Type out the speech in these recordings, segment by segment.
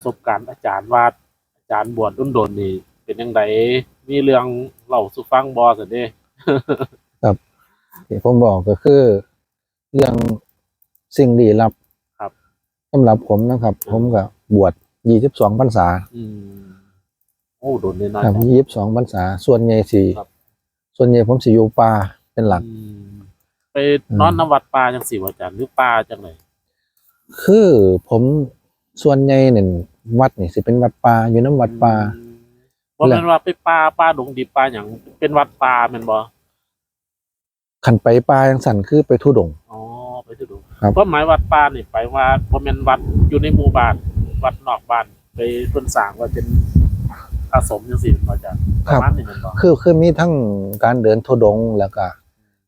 ประสบการณ์อาจารย์ว่าอาจารย์บวชรุ่นโดนนี่เป็นยังไงมีเรื่องเล่าสุฟังบอสิเด้ที่ผมบอกก็คือ เรื่องสิ่งลี้ลับครับสำหรับผมนะครับ ผมก็บวชยี่สิบสองพรรษาอืมโอ้โดนเลยนะครับยี่สิบสองพรรษา ส่วนใหญ่สี่ครับส่วนใหญ่ผมสิอยู่ป่าเป็นหลักอืมไปนอนน้ำวัดป่าจังสิวอาจารย์หรือป่าจังไหนคือผมส่วนใหญ่เนี่ย วัดนี่สิเป็นวัดป่าอยู่น้ำวัดป่าเพราะมันว่าไปป่าป่าดงดิบป่าอย่างเป็นวัดป่าแมันบ่ขันไปป่ายังสั่นคือไปทุดงค์อ๋อไปที่ดูครับเพราะหมายวัดป่านี่ไปว่าบ่แม่นวัดอยู่ในหมู่บ้าน วัดนอกบ้านไปเพิ่นสร้างว่าเป็นอาสมจังซี่บ่อาจารย์ประมาณนี้แม่นบ่คือคือมีทั้งการเดินทุดงค์แล้วก็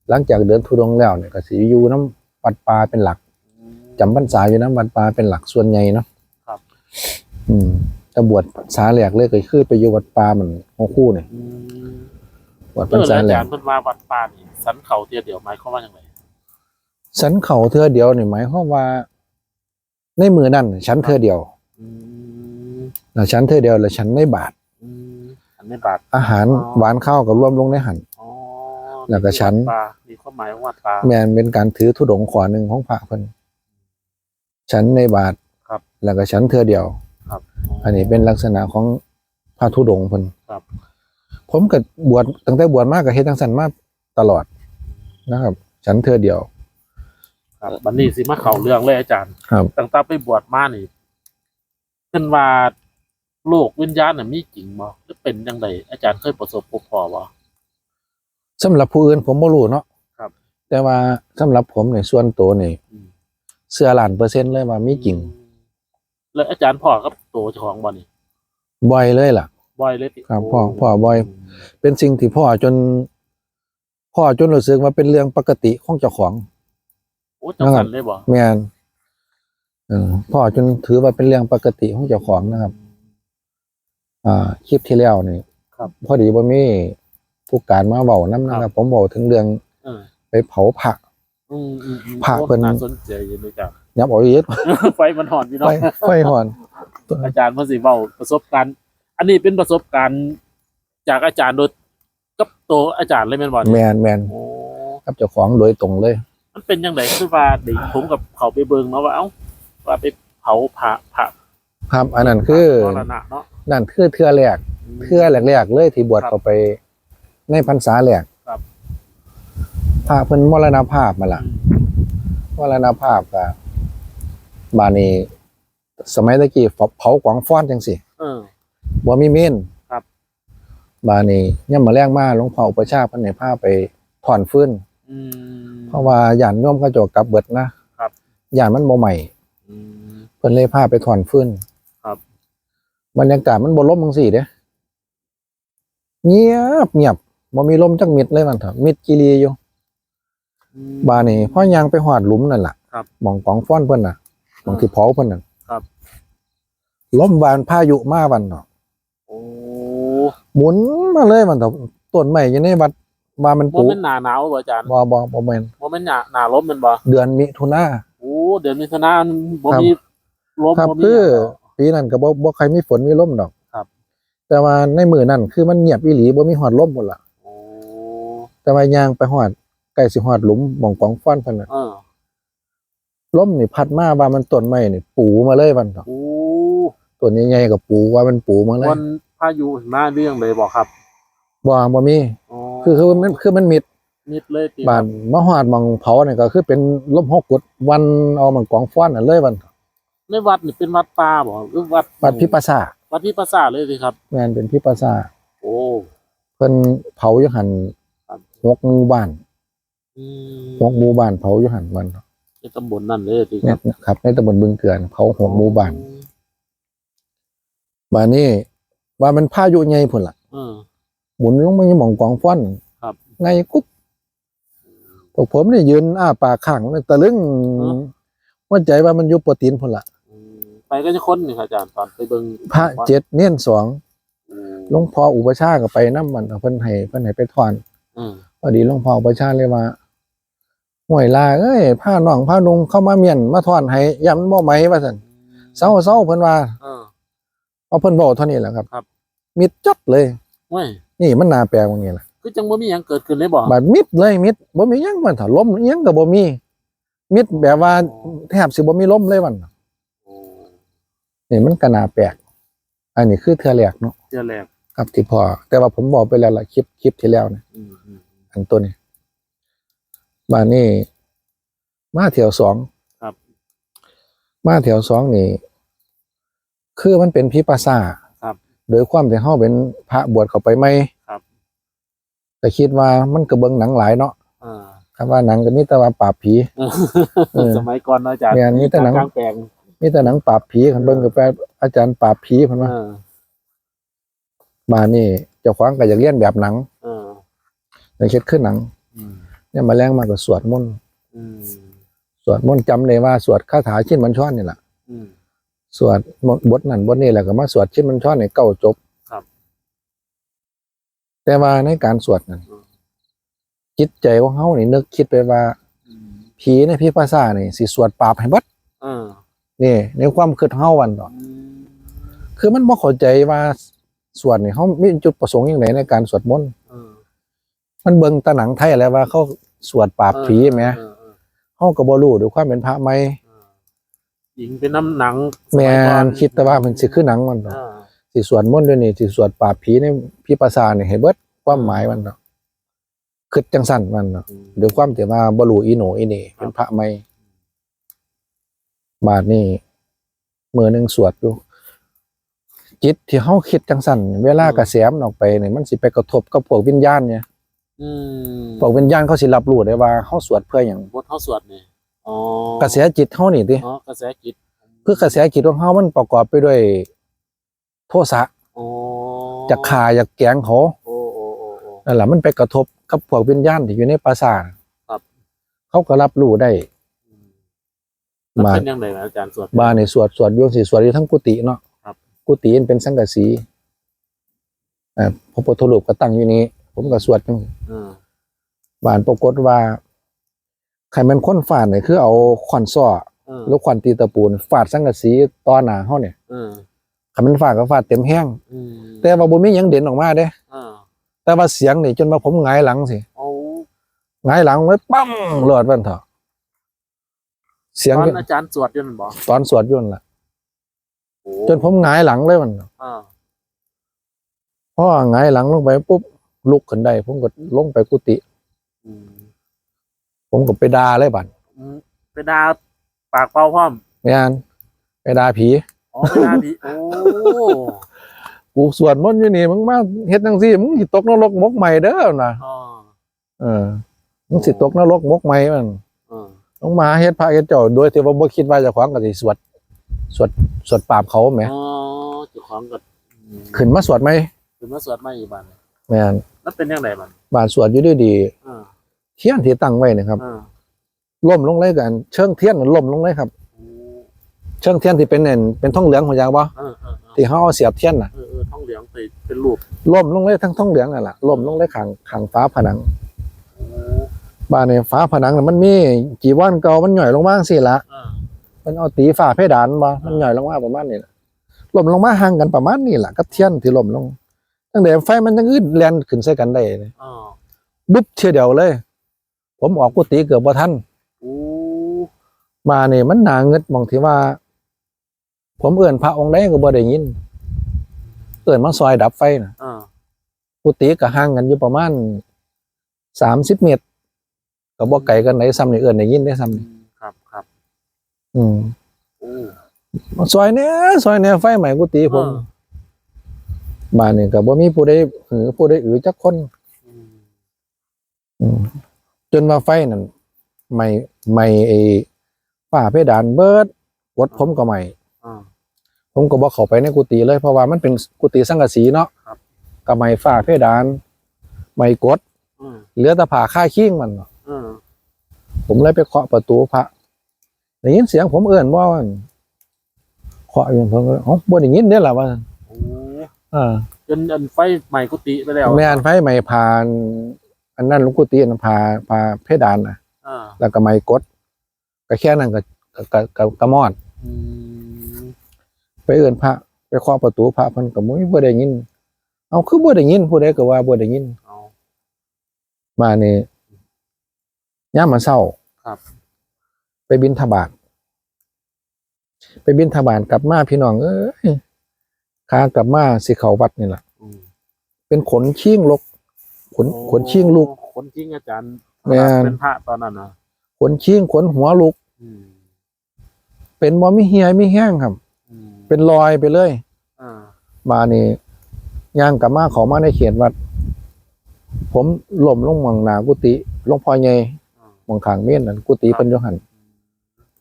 หลังจากเดินทุดงค์แล้วเนี่ยก็สิอยู่น้ำวัดป่าเป็นหลัก จำพรรษาอยู่น้ำวัดป่าเป็นหลักส่วนใหญ่เนาะครับ อืมแต่บวชพรรษาแหลกเลยก็คือไปอยู่วัดป่าเหมือนของคู่เนี่ยอืมบวชเอพรรอษาแล้วอาแหลจากรย์เพิ่นว่าวัดป่านี่สันเขาเตียเดียวหมายความว่าจังไดฉันเขาเธอเดียวนี่หมายความว่า ในมือนั่นฉันเธอเดียวอืมแล้วฉันเธอเดียวแล้วฉันในบาทอืมอันนี้บาท อาหารอ๋อหวานข้าวกับรวมลงในหันอ๋อแล้วก็ฉันวัดป่ามีความหมายของวัดป่าแมนเป็นการถือธุดงค์ขวาหนึ่งของพระเพิ่นฉันในบาทครับ แล้วก็ฉันเธอเดียว ครับอันนี้เป็นลักษณะของพระธุดงค์เพิ่นครับ ผมก็บวชตั้งแต่บวชมากกับเฮ็ดจังสันมาตลอดนะครับ ฉันเธอเดียว ครับบัดนี้สิมาเข้าเรื่องเลยอาจารย์ครับตั้งแต่ไปบวชมานี่เพิ่นว่าโลกวิญญาณน่ะมีจริงบ่หรือเป็นจังไดอาจารย์เคยประสบพบพอบ่สำหรับผู้อื่นผมบ่รู้เนาะครับ แต่ว่าสำหรับผมในส่วนตัวนี่อืมเชื่อล้านเปอร์เซ็นต์เลยว่ามีจริง แล้วอาจารย์พ่อกับตัวเจ้าของบ่นี่บ่อยเลยล่ะ บ่อยเลยติครับโพ่อพ่อบ่อย เป็นสิ่งที่พ่อจน พ่อจนรู้สึกว่าเป็นเรื่องปกติของเจ้าของโอ้จังสันเลยบ่แม่นเออพ่อจนถือว่าเป็นเรื่องปกติของเจ้าของนะครับ อ่าคลิปที่แล้วนี่ครับ พอดีว่ามีผู้การมาเว้านํนะครับ ผมบอกถึงเรื่องเออไปเผาพระอืมอืมอืมพระเพิ่นโอ้น่าสนใจอยู่เลยจ้ะ ยับเอาอีกไฟมันหอนพี่น้ไฟองไฟหอน อาจารย์เพิ่นสิเว้าประสบการณ์ อันนี้เป็นประสบการณ์ จากอาจารย์โดยกับตัวอาจารย์เลยแม่นบ่แมเนี่ยนแมนโอ้กับเจ้าของโดยตรงเลย มันเป็นยังไงคือว่าเดี๋ยวผมกับเขาไปเบิ่งเนาะว่าเอ้าว่าไปเผาพระพระครับอันนั้นคือ มรณะเนาะนั่นคือเทื่อแรกเทื่อแรกๆเลยที่บวชครับเข้าไป ในพรรษาแรกครับ พระเพิ่นมรณภาพมาละอืมมรณภาพกั บบานี้สมัยตะกี้เผากวางฟ้อนจังสิเออบ่มีเมนครับบานี้ย่ำมาแรงมาหลวงพ่ออุปชฌาย์เพิ่นให้พาไปถอนฟืนอืมเพราะว่าญาติโยมเขาเจากลับเบิดนะครับญาติมันบ่ใหม่อืมเพิ่นเลยพาไปถอนฟืนครับบรรยากาศมันบ่ลมจังซี่เด้เงียบเงียบบ่มีลมจักมิดเลยมันเถอะมิดกิรีอยู่อืมบานี้พ่อยางไปหอดหลุมนั่นล่ะครับหมองกองฟ้อนเพิ่นน่ะห มองที่เผาเพิ่นน่ะครับลมบานพายุมาวันเนาะโอ้หมุนมาเลยมันเถอะต้นไม้อยู่ในวัดว่ามันบ่ปลูกแม่นหน้าหนาวบ่อาจารย์บ่บ่บ่แม่นบ่แม่นหน้าหน้าลมแม่นบ่เดือนมิถุนา โอ้เดือนมิถุนายนบ่ครับ มีลมครับบ่มีคือหยังหรอกปีนั้นก็บ่บ่ใครมีฝนมีลมดอกครับ แต่ว่าในมือนั้นคือมันเงียบอีหลีบ่มีหอดลมหมดล่ะ โอ้แต่ว่ายางไปหอดใกล้สิหอดหลุมหมองกองฟ้อนเพิ่นน่ะ เออ ลมนี่พัดมาว่ามันต้นไม้นี่ปูมาเลยวันเถอะโอ้ต้นใหญ่ๆกับปูว่ามันปูมาเลยวันพายุหิมาเรื่องเลยบ่ครับบ่บ่มีอ๋อคือคือมันคือมันมิดมิดเลยติบ้านมาหอดหมองเผาเนี่ยก็คือเป็นลมหกกุดวันเอามันกองฟ้อนน่ะเลยวันในวัดนี่เป็นวัดป่าบ่หรือวัดวัดพิปัสสาวัดพิปัสสาเลยสิครับแม่นเป็นพิปัสสาโอ้เพิ่นเผาอยู่หันครับหกหมู่บ้านอืมหกหมู่บ้านเผาอยู่หันวัน ในตำบลนั่นเลยสิคเนี่รัยบครับในตำบลบึงเกลือนเผาหกหมู่บ้านบ้านนี้ว่ามันพายุใหญ่พุ่นล่ะเออหมุนลงมาอยู่หม่องกองฟ้อนครับไงกุ๊บพวกผมนี่ยืนอ้าปากข้างตะลึงว่าใจว่ามันอยู่โปรตีนพุ่นล่ะอืมไปก็จะค้นนี่ครับอาจารย์ตอนไปเบิ่งพระเจ็ดเนียนสองอืมหลวงพ่ออุปชฌาย์ก็ไปน้ำมันเอาเพิ่นให้เพิ่นให้ไปถอนอืมพอดีหลวงพ่ออุปชฌาย์เลยว่า ห่วยลาเอ้ยผ้าน้องผ้านุงเข้ามาเมียนมาถอนให้ยำบ่ไหมว่าซั่นเศร้าเศร้าเพิ่นว่าเออพอเพิ่นบอกเท่านี้แหละครับ ครับ มิดจัดเลย เว้ยนี่มันน่าแปลกว่างี้ล่ะคือจังบ่มีหยังเกิดขึ้นเลยบ่บาดมิดเลยมิดบ่มีหยังมันถ้าลมอิหยังก็บ่มี มิดแบบว่าแทบสิบ่มีลมเลยมันโอ้นี่มันก็น่าแปลก อันนี้คือเทื่อแรกเนาะเจ้าแรกครับที่พอแต่ว่าผมบอกไปแล้วล่ะคลิปคลิปที่แล้วนะอืมอืมอันตัวนี้ บ้านนี้มาแถวสองครับ มาแถวสองนี่ คือมันเป็นพิปัสสาครับโดยความที่เฮาเป็นพระบวชเข้าไปไหมครับแต่คิดว่ามันก็เบิ่งหนังหลายเนาะอ่าคำว่าหนังก็มีแต่ว่าปราบผี เออ สมัยก่อนเนาะอาจารย์แม่นมีแต่หนัง กลางแปลงมีแต่หนังปราบผีคันเบิ่งก็แปลอาจารย์ปราบผีเพิ่นว่าเออบ้านนี้เจ้าของก็อยากเรียนแบบหนังเอออยากเฮ็ดขึ้นหนัง อืม เนี่ยมาแรงมาก็สวดมนต์อืมสวดมนต์จำได้ว่าสวดคาถาชิ้นมันช้อนนี่แหละอืมสวดมนต์บทนั้นบทนี้แหละก็มาสวดชิ้นมันช้อนในเก้าจบครับแต่ว่าในการสวดนั้นอืมจิตใจของเฮานี่นึกคิดไปว่าอืมผีในพิภาษานี่สิสวดปราบให้เบัดเออนี่ ในความคิดเฮาวันต่ออืมคือมันบ่เข้าใจว่าสวดนี่เฮามีจุดประสงค์อย่างไรในการสวดมนต์เออ มันเบิ่งแตะหนังไทยแล้วว่าเขาสวดปราบผีแหมเออเออเฮาก็บ่รู้ด้วยความเป็นพระไหมเออหญิงเป็นน้ำหนังสแม่ยก่อนคิดแต่ว่ามันสิคือหนังมันเอต่ออสิสวดมนต์เดี๋ยวนี้สิสวดปราบผีในพิภาษานี่ให้เบิดความหมายมันเนาะคิดจังสั่นมันเนาะอืมด้วยความที่ว่าบ่รู้อีโหนอีเหน่เป็นพระไหมบาดนี้มือหนึงสวดอยู่จิตที่เฮาคิดจังสั่นเวลากระแสมนออกไปนี่มันสิไปกระทบกับพวกวิญญาณเนี่ยอืม พวกวิญญาณเขาสิรับรู้ได้ว่าเฮาสวดเพื่อหยังบทเขาสวดนี่อ๋อกระแสจิตเฮานี่ติอ๋อกระแสจิตคือกระแสจิตของเฮามันประกอบไปด้วย โทสะโอ้จากขาจากแกงเขาโอ้โอ้โอ้โอ้นั่นแหละมันไปกระทบกับพวกวิญญาณที่อยู่ในปราสาทครับ เขาก็รับรู้ได้อืมมันบาดเป็นยังไงอาจารย์สวดบ้านนี่สวดสวดโยงสิสวดอยู่ทั้งกุฏิเนาะครับกุฏิมันเป็นสังกะสีอ่าพระพุทธรูปก็ตั้งอยู่นี้ ผมก็สวดจังเออบ้านปรากฏว่าใครมันค้นฟาดเนี่ยคือเอาขวานซ้อเออแล้วขวานตีตะปูนฟาดสังกะสีตอหน้าเฮาเนี่ยเออใครมันฟาดก็ฟาดเต็มแห้งอืมแต่ว่าบ่มีหยังเด่นออกมาเด้เออแต่ว่าเสียงนี่จนมาผมหงายหลังสิเอาหงายหลังไว้ปั้งรอดมันเถอะเสียงตอนอาจารย์สวดอยู่นั่นบ่ตอนสวดอยุ่นนล่ะโอ้จนผมหงายหลังเลยมันอ่าพอหงายหลังลงไปปุ๊บ ลุกขึ้นได้ผมก็ลงไปกุฏิอืมผมก็ไปด่าเลยบัดอืมไปดาปากเป่าพร้อมงานไปด่าผีอ๋อไปดาผีโอ้กูสวดมนต์อยู่นี่มึงมาเฮ็ดจังซี่มึงสิตกนรกมกใหม่เด้อนะอ๋อเออมึงสิตกนรกมกใหม่มันเออลงมาเฮ็ดพระเฮ็ดเจ้าโดยที่ว่าบ่คิดว่าเจะขวางก็สิสวดสวดสวดปราบเขาแหมอ๋อเจ้าของก็อืมขึ้นมาสวดไหมคือมาสวดมาอีกบันแม่น แล้วเป็นยังไงบันบาดสวดอยู่ดีอ่าๆเทียนที่ตั้งไว้นะครับอ่าล่มลงเลยกัน เชิงเทียนน่ะล่มลงเลยครับโอ้เชิงเทียนที่เป็นเน่นเป็นทองเหลืองของยางบ่เออเออเออที่เฮาเอาเสียบเทียนน่ะเออเออท้องเหลืองไปเป็นรูปล่มลงเลยทั้งทองเหลืองนั่นล่ะล่มลงเลยข้างข้างฟ้าผนังโอ้บ้านในฟ้าผนังน่ะมันมีจีวรเก่ามันหย่อยลงมาจังซี่ละอ่ามันเอาตีฝ้าเพดานบ่มันหย่อยลงมาประมาณนี้ล่ะล่มลงมาห่างกันประมาณนี้ล่ะกับเทียนที่ล่มลง ตั้งแต่ไฟมันยังอึดแล่นขึ้นใส่กันได้เลยอ๋อบุบเทียเดียวเลย ผมออกกุฏิเกือบบ่ทันโอ้มานี่มันน่าเงิดหมองที่ว่า ผมเอื้อนพระองค์ใดก็บ่ได้ยิน เอื้อนมาซอยดับไฟน่ะอ่ากุฏิก็ห่างกันอยู่ประมาณ30เมตรก็บ่ไกลกันไหนซ้ำนี่เอื้อนได้ยินได้ซ้ำอืนี่มครับครับอืมโอ้ซอยเนี้ยซอยเนี้ยไฟใหม่กุฏิผมอ่า บ้านนี่ก็บ่มีผู้ใดหือผู้ใดอือจักคนอืมอืมจนมาไฟนั่นใหม่ใหม่ไอ้ฝ้าเพดานเบิดกดผมก็ใหม่อ่าผมก็บอกเขาไปในกุฏิเลยเพราะว่ามันเป็นกุฏิสังกะสีเนาะครับกับไม้ฝ้าเพดาน ไม้กดอืมเหลือแต่ผ้าค่าขี้งมันเนาะอืมผมเลยไปเคาะประตูพระได้ยินเสียงผมเอื่นว่ามันเคาะอยู่ผมก็อ๋อบ่ได้ยินเด้อล่ะว่าโอ้อ่าจนอันไฟใหม่กุฏิไปแล้วแม่นไฟไม้พานอันนั้นหลุงกุฏิอันนั้นพาพาเพดานน่ะ อ่าแล้วก็ไม้กดก็แค่นั้นก็ก็ก็ก็ก็มอด อืมไปเอื่นพระ ไปเคาะประตูพระเพิ่นก็บ่มีบ่ได้ยิน เอาคือบ่ได้ยินผู้ใดก็ว่าบ่ได้ยิน เอา มานี่ยามมาเช้าครับ ไปบินทบาทไปบินทบาทกลับมาพี่น้องเอ้ย ขากลับมาสิเข้าวัดนี่ล่ะอืมเป็นขนชิงลก ขนโอ้ขนชิงลูก ขนชิงอาจารย์แม่น เป็นพระตอนนั้นนะขนชิงขนหัวลูก อืมเป็นบ่มีเหียมีแห้งครับ อืมเป็นรอยไปเลย อ่ามานี่ย่างกลับมาเขามาในเขียนวัด ผมหล่มลงหมองหนากุฏิหลวงพ่อใหญ่อ่าหมองขางเมียนนั่นกุฏิเพิ่นอยู่หั่น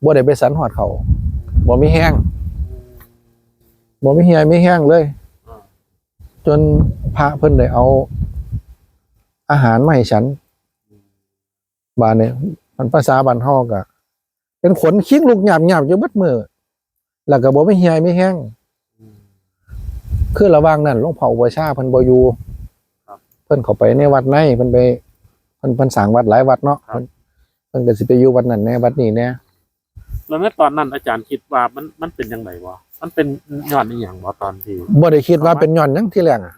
บ่ได้ไปสันหอดเขาบ่มีแห้งอืม บ่มีเหียมีแห้งเลยอ่าจนพระเพิ่นได้เอา อาหารมาให้ฉันอืมบาดเนี่ยมันภาษาบ้านเฮาก็เป็นขนคิ้งลูกหยาบหยาบๆอยู่เบิดมือแล้วก็บ่มีเหียมีแห้งอืมคือระหว่างนั้นหลวงพ่ออุปชฌาย์เพิ่นบ่อยู่ครับเพิ่นเข้าไปในวัดในเพิ่นไปเพิ่นเพิ่นสร้างวัดหลายวัดเนาะครับเพิ่นเพิ่นก็สิไปอยู่วัดนั้นแน่วัดนี้แน่แล้วในตอนนั้นอาจารย์คิดว่ามันมันเป็นยังไงวะ มันเป็นย้อนอีหยังวะตอนที่บ่ได้คิดว่าเป็นหย่อนหยังที่แรกอะ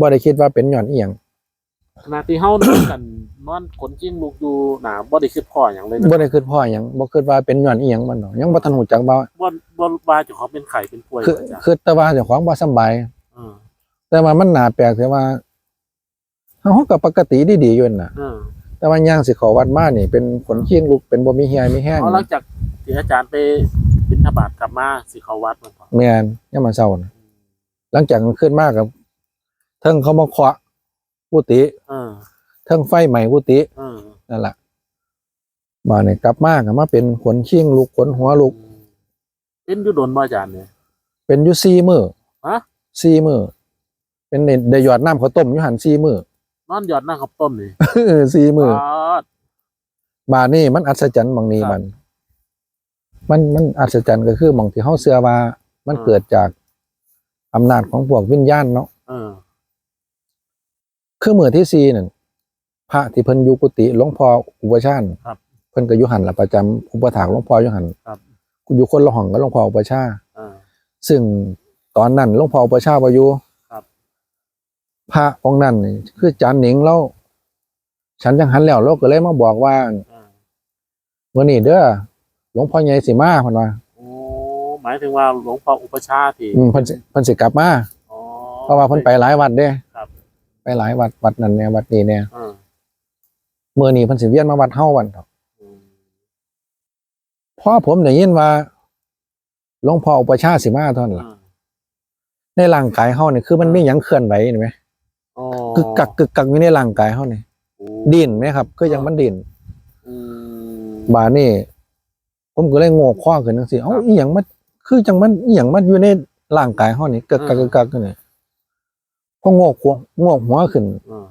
บ่ได้คิดว่าเป็นหย่อนอีหยังขณะที่เฮา นอนกันนอนขนชิงลูกอยู่หนาบ่ได้คิดพ่ออย่างเลยนะบ่ได้คิดพ่อหยังบ่คิดว่าเป็นหย่อนอีหยังมันดอกยังบ่ทันรู้จักว่าบ่บ่ว่าเจ้าของเป็นไข่เป็นป่วยคืออาจารย์คือแต่ว่าเจ้าของบ่สำบาย เออแต่ว่ามันน่าแปลกแต่ว่าเฮาก็ปกติดีๆอยู่นั่นน่ะ เออแต่ว่าย่างสิเขอวัดมานี่เป็นขนเคียงลุกเป็นบ่มีเหียมีแห้งเอาหลังจากที่อาจารย์ไป บิณฑบาตกลับมาสิเขาวัดมันก่อนแม่นยามมาเช้าน่ะหลังจากขึ้นมากับเทิงเขามาเคาะกุฏิเออเทิงไฟใหม่กุฏิเออนั่นล่ะมาเนี่ยกลับมาก็มาเป็นขนเคียงลุกขนหัวลุกเป็นอยู่โดนบ่อาจารย์เนี่ยเป็นอยู่4มื้อฮะ4มื้อเป็นได้ได้หยอดน้ำข้าวต้มอยู่หัน4มื้อนอนหยอดหน้าขับต้มนี่เออ4มื้ออดบาดนี่มันอัศจรรย์บางนี้ครับ มัน มันมันอัศจรรย์ก็คือหมองที่เฮาเชื่อว่า มันอ่าเกิดจากอำนาจของพวกวิญญาณเนาะเออคือมือที่สี่นั่นพระที่เพิ่นอยู่กุฏิหลวงพ่ออุปชฌาย์ครับเพิ่นก็อยู่หันละประจำอุปถากหลวงพ่ออยู่หันครับอยู่คนละห้องกับหลวงพ่ออุปชฌาย์เออซึ่งตอนนั้นหลวงพ่ออุปชฌาย์บ่อยู่ครับ พระองค์นั้นนี่คือจานหนิงแล้วฉันจังหันแล้วเราก็เลยมาบอกว่าเออมื้อนี้เด้อ หลวงพ่อใหญ่สิมาเพิ่นว่าโอ้หมายถึงว่าหลวงพ่ออุปชฌาย์ที่อืมเพิ่นสิเพิ่นสิกลับมาอ๋อ เพราะว่าเพิ่นไปหลายวัดเด้ครับ ไปหลายวัดวัดนั้นเนี่ยวัดนี้เนี่ยเออมื้อนี้เพิ่นสิเวียนมาวัดเฮาวันเถาะอืมพอผมได้ยินว่าหลวงพ่ออุปชฌาย์สิมาเท่านั้นเอล่ะอในร่างกายเฮานี่คือมันมีหยังเคลื่อนไหวเห็นไหมอ๋อกึกกักกึกกักอยู่ในร่างกายเฮานี่โอ้ดิ้นไหมครับ คือยังมันดิ้นอืมบาดนี่ ผมก็เลยโงกข้อขึ้นจังซี่เอ้าอีหยังมันคือจังมันอีหยังมันอยู่ในร่างกายเฮานี่กึกกักกึกกักอยู่นี่พอโงกหัวโงกหัวขึ้นเออ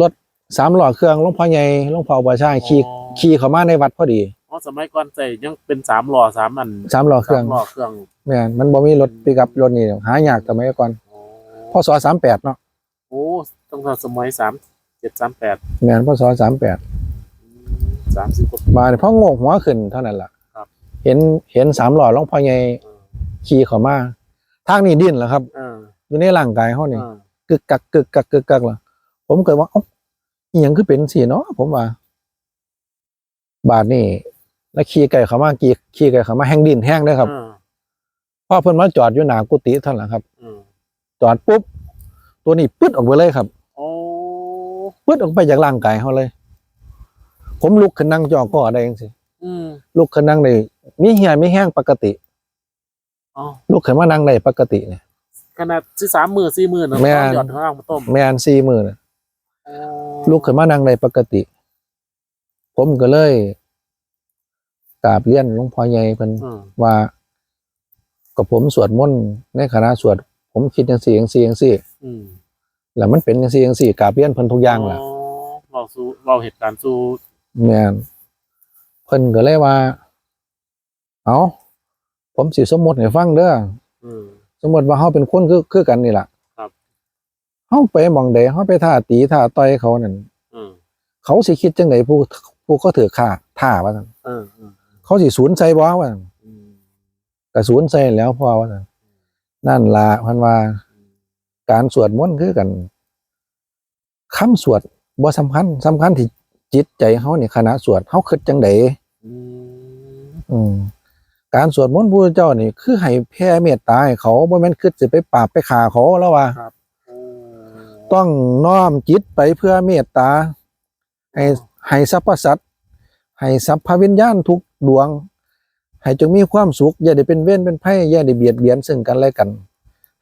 รถสามล้อเครื่องหลวงพ่อใหญ่หลวงพ่ออุปชฌาย์ขี่อ๋อขี่เข้ามาในวัดพอดีอ๋อสมัยก่อนใส่ยังเป็นสามล้อสามอันสามล้อเครื่องสามล้อเครื่องแม่นมันบ่มีรถปิกอัพรถนี่หายากสมัยก่อนอ๋อพศ38เนาะโอ้ตั้งแต่สมัยสามเจ็ดสามแปดแม่นพศ38สามสิบกว่าปีมาเนี่ยพอโงกหัวขึ้นเท่านั้นล่ะครับ เห็นเห็นสามหล่อหลวงพ่อใหญ่เออขี่เข้ามาทางนี้ดิ้นเหรอครับเอออยู่ในร่างกายเขานี่เออกึกกักกึกกักกึกกักล่ะผมเกิดว่าเอ้าอหยังคือเป็นสีเนาะผมว่า บาทนี่แล้วขี่ไก่เขามาขี่ขี่ไก่เขามาแห้งดินแห้งได้อครับเออพอเพิ่นมาจอดอยู่หน้ากุฏิเท่านั้นล่ะครับเออจอดปุ๊บตัวนี้ปึ๊ดออกไปเลยครับโอ้ปึ๊ดออกไปจากร่างกายเขาเลย ผมลุกขึ้นนั่งจอก็ได้จังซี่อืมลุกขึ้นนั่งได้ มีเหี่ยมีแห้งปกติอ๋อลุกขึ้นมานั่งได้ปกติเนี่ยขนาดสี่สามหมื่นสี่หมื่นนะแม่นหยอดข้างล่างมาต้มแม่นสี่มือน่ะโอ้ลุกขึ้นมานั่งได้ปกติ ผมก็เลยกราบเรียนหลวงพ่อใหญ่เพิ่นเออว่ากับผมสวดมนต์ในคณะสวด ผมคิดจังซี่จังซี่จังซี่อืมแล้วมันเป็นจังซี่จังซี่กราบเรียนเพิ่นทุกอย่างล่ะอ๋อเราสู้เราเหตุการณ์สู้แม่นเพิ่นก็เลยว่า เอาผมสิสมมุติให้ฟังเด้อเออสมมติว่าเฮาเป็นคนคือคือกันนี่ล่ะครับ เฮาไปหม่องใดเฮาไปท่าตีท่าต่อยเขานั่นเออเขาสิคิดจังไดผู้ผู้เขาถือค่าท่าว่าซั่นเออเออเขาสิสูญใจบ่ว่าซั่นอืมก็สูญใจแล้วพอว่าซั่นนั่นละเพันว่า การสวดมนต์คือกันคำสวดบ่สำคัญสำคัญที่จิตใจเฮานี่ขณะสวดเฮาคิดจังไดอืมอืม การสวดมนต์พระเจ้านี่คือให้แผ่เมตตาให้เขาบ่แม่นคิดสิไปปราบไปฆ่าเขาแล้วว่าโอ้ต้องน้อมจิตไปเพื่อเมตตา ให้ให้สรรพสัตว์ให้สรรพวิญญาณทุกดวง ให้จงมีความสุขอย่าได้เป็นเวรเป็นภัยอย่าได้เบียดเบียนซึ่งกันและกัน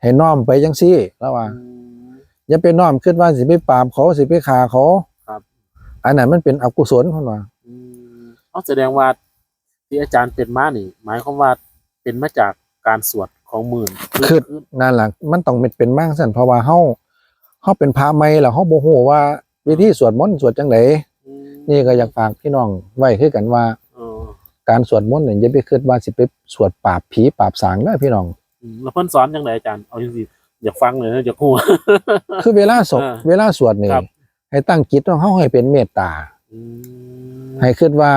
ให้น้อมไปจังซี่แล้วว่าอืมอย่าไปน้อมคิดว่าสิไปปราบเขาสิไปฆ่าเขาครับอันนั้นมันเป็นอกุศลเพิ่นว่าอืมเอาแสดงว่า ที่อาจารย์เป็นมานี่ หมายความว่าเป็นมาจากการสวดของหมื่นคือนั่นล่ะมันต้องเป็นเป็นมากสั่นเพราะว่าเฮาเฮาเป็นพระใหม่แล้วเฮาบ่ฮู้ว่าวิธีสวดมนต์สวดจังไดอืมนี่ก็อยากฝากพี่น้องไว้คือกันว่าเออการสวดมนต์เนี่ยอย่าไปคิดว่าสิไปสวดปราบผีปราบสางเด้อพี่น้องอืมแล้วเพิ่นสอนจังไดอาจารย์เอาจริงๆอยากฟังเลยนะอยากฮู้คือเวลาสวดอ่าเวลาสวดนี่ครับให้ตั้งจิตของเฮาให้เป็นเมตตาอืมให้คิดว่า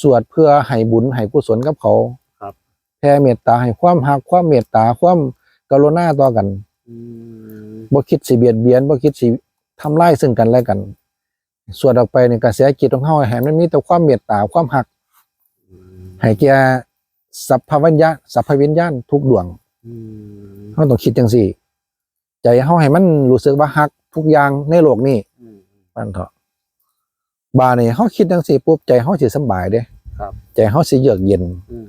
สวดเพื่อให้บุญให้กุศลกับเขาครับแผ่เมตตาให้ความรักความเมตตาความกรุณาต่อกันอืมบ่คิดสิเบียดเบียนบ่คิดสิทำลายซึ่งกันและกัน สวดออกไปในกระแสจิตของเฮาให้มันมีแต่ความเมตตาความรักอืมให้แก่สัพพวิญญาณสัพพวิญญาณทุกดวงอืมเฮาต้องคิดจังซี่ ใจเฮาให้มันรู้สึกว่าฮักทุกอย่างในโลกนี้อืมมันเถอะ บาดนี่เฮาคิดจังซี่ปุ๊บใจเฮาสิสำบายเด้ครับ ใจเฮาสิเยือกเย็น อืม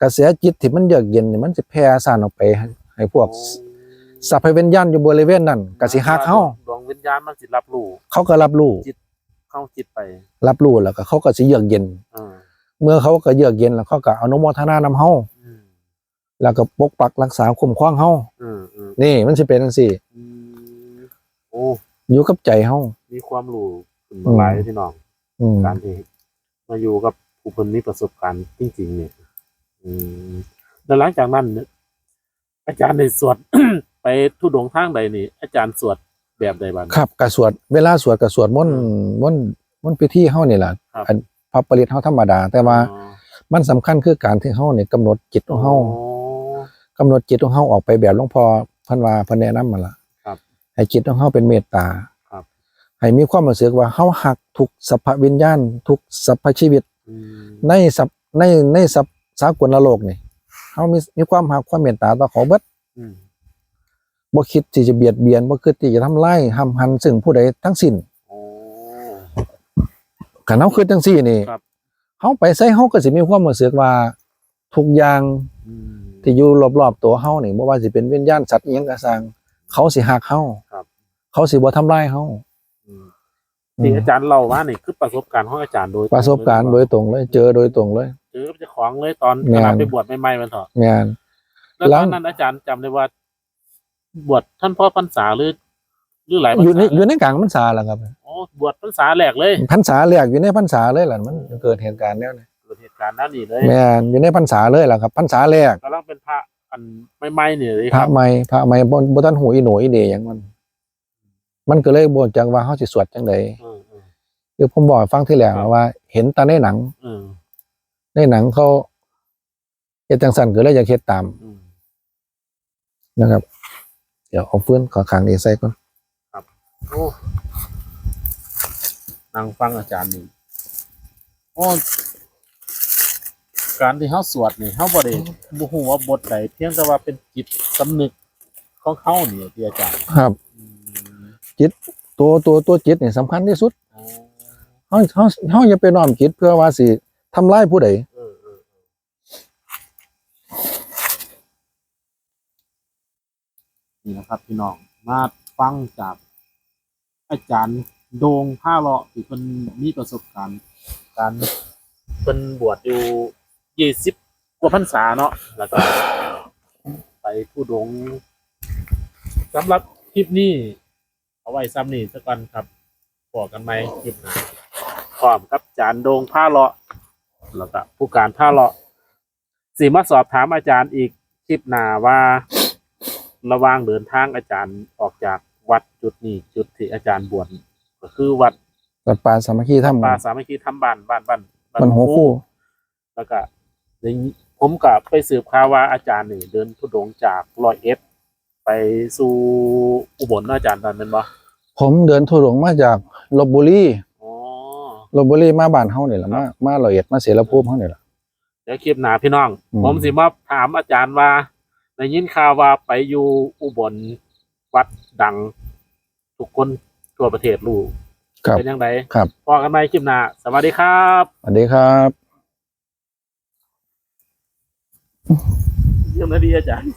กระแสจิตที่มันเยือกเย็นนี่มันสิแผ่ซ่านออกไปให้ให้พวกโอ้สัพพวิญญาณอยู่บริเวณนั้นก็สิฮักเฮาดวงวิญญาณมันสิรับรู้เขาก็รับรู้เข้าจิตไปรับรู้แล้วก็เขาก็สิเยือกเย็น อ่าเมื่อเขาก็เยือกเย็นแล้วเขาก็อนุโมทนานำเฮาอืมแล้วก็ปกปักรักษาคุ้มครองเฮาอืมอืมนี่มันสิเป็นจังซี่ อืมโอ้อยู่กับใจเฮามีความรู้ ขึ้นอืมหลายพี่น้องอืมการที่มาอยู่กับผู้คนมีประสบการณ์จริงๆเนี่ย อืมแล้วหลังจากนั้นเนี่ยอาจารย์ในสวด ไปทุดงค์ทางใดนี่ อาจารย์สวดแบบใดบ้างครับกระสวดเวลาสวดกระสวดมนต์มนต์มนต์พิธีเฮานี่แหละครับอันพระปริตเฮาธรรมดา แต่ว่าอ๋อมันสำคัญคือการที่เฮาเนี่ยกำหนดจิตของเฮาอ๋อกำหนดจิตของเฮาออกไปแบบหลวงพ่อเพันว่าเพันแนะนำมาละครับให้จิตของเฮาเป็นเมตตาครับ ให้มีความรู้สึกว่าเฮาหักทุกสรรพวิญญาณ ทุกสรรพชีวิตอืมในสัพในในสัพสากลโลกนี่เฮามีมีความหักความเมตตาต่อเขาเบิดอืมบ่คิดที่จะเบียดเบียนบ่คิดที่จะทำลายห้ำหันซึ่งผู้ใดทั้งสิ้นโอ้คันเฮาคิดจังซี่นี่ครับเฮาไปไสเฮาก็สิมีความรู้สึกว่าทุกอย่างอืมที่อยู่รอบๆตัวเฮานี่บ่ว่าสิเป็นวิญญาณสัตว์อิหยังก็สร้างเขาสิฮักเฮาครับเขาสิบ่ทำลายเฮาอืม ที่อาจารย์เล่าว่านี่คือประสบการณ์ของอาจารย์โดยตงประสบการณ์โดยตรงเลย เจอโดยตรงเลยเจอเจ้าของเลยตอนแม่ขนณะไปบวชใหม่ๆมันเถอะแม่นแล้วหลัตองนนั้นอาจารย์จำได้ว่า บวชท่านพ่อพรรษาหรือหรือหลายพรรอยู่ในษาอยู่ในกลางพรรษาแหละครับโอ้บวชพรรษาแรกเลยพรรษาแรกอยู่ในพรรษาเลยล่ะมันเกิดเหตุการณ์แล้วนี่เกิดเหตุการณ์นั้นนี่เลยแม่นอยู่ในพรรษาเลยล่ะครับพรรษาแรกกำลังเป็นพระอันใหม่ๆนี่เลยพคระรับใหม่พระใหม่บ่บ่ทันหูอีโหนอีเดหยังมัน มันก็เลยบ่จักว่าเฮาสิสวดจังไดเออเออคือผมบอกให้ฟังที่แล้วว่า เห็นแตาในหนังเออในหนังเขาเฮ็ดจังซั่นก็เลยอยากเฮ็ดตามอืมนะครับ เดี๋ยวเอาฟืนขอขังนี้ใส่ก่อนโอ้นั่งฟังอาจารย์นี่โอ้การที่เขาสวดนี่เขาบ่ได้บ่ฮู้ว่าบทใดเพียงแต่ว่าเป็นจิตสำนึกของเขานี่ที่อาจารย์ ครับ อืมตัวตัวตัวจิตนี่สำคัญที่สุดโอ้เฮาเฮาเฮาอย่าไปน้อมจิตเพื่อว่าสิทำลายผู้ใดเออเออเออนี่นะครับพี่น้องมาฟังจาก อาจารย์โดงผ้าเลาะที่เพิ่นมีประสบการณ์การเพิ่นบวชอยู่ยี่สิบกว่าพรรษาเนาะแล้วก็ไปผู้ดงค์สำหรับคลิปนี้ เอาไว้ซ้ำนี่สักวันครับบอกกันไหมคลิปหน้าพร้อมกับอาจารย์โดงผ้าเลาะแล้วก็ผู้การผ้าเลาะสีมาสอบถามอาจารย์อีกคลิปหน้าว่าระหว่างเดินทางอาจารย์ออกจากวัดจุดนี้จุดที่อาจารย์บวชก็คือวัดวัดป่าสามัคคีธรรมป่าสามัคคีทำบ้านบ้านบ้านมันหัวคู่แล้วก็ได้ผมกับไปสืบข่าวว่าอาจารย์นี่เดินทุดงค์จากร้อยเอ็ด ไปสู่อุบลเนาะอาจารย์ตอนนั้นบ่ผมเดินทุรงมาจากลบบุรีอ๋อลบบุรีมาบ้านเฮานี่แหละมามาร้อยเอ็ดมาเสรภูมิเฮานี่แหละเดี๋ยวคลิปหน้าพี่น้อง อืม ผมสิมาถามอาจารย์ว่าได้ยินข่าวว่าไปอยู่อุบลวัดดัง ทุกคนทั่วประเทศรู้ครับ เป็นยังไงครับ พอกันไหมคลิปหน้าสวัสดีครับ สวัสดีครับ เยี่ยมนะดีอาจารย์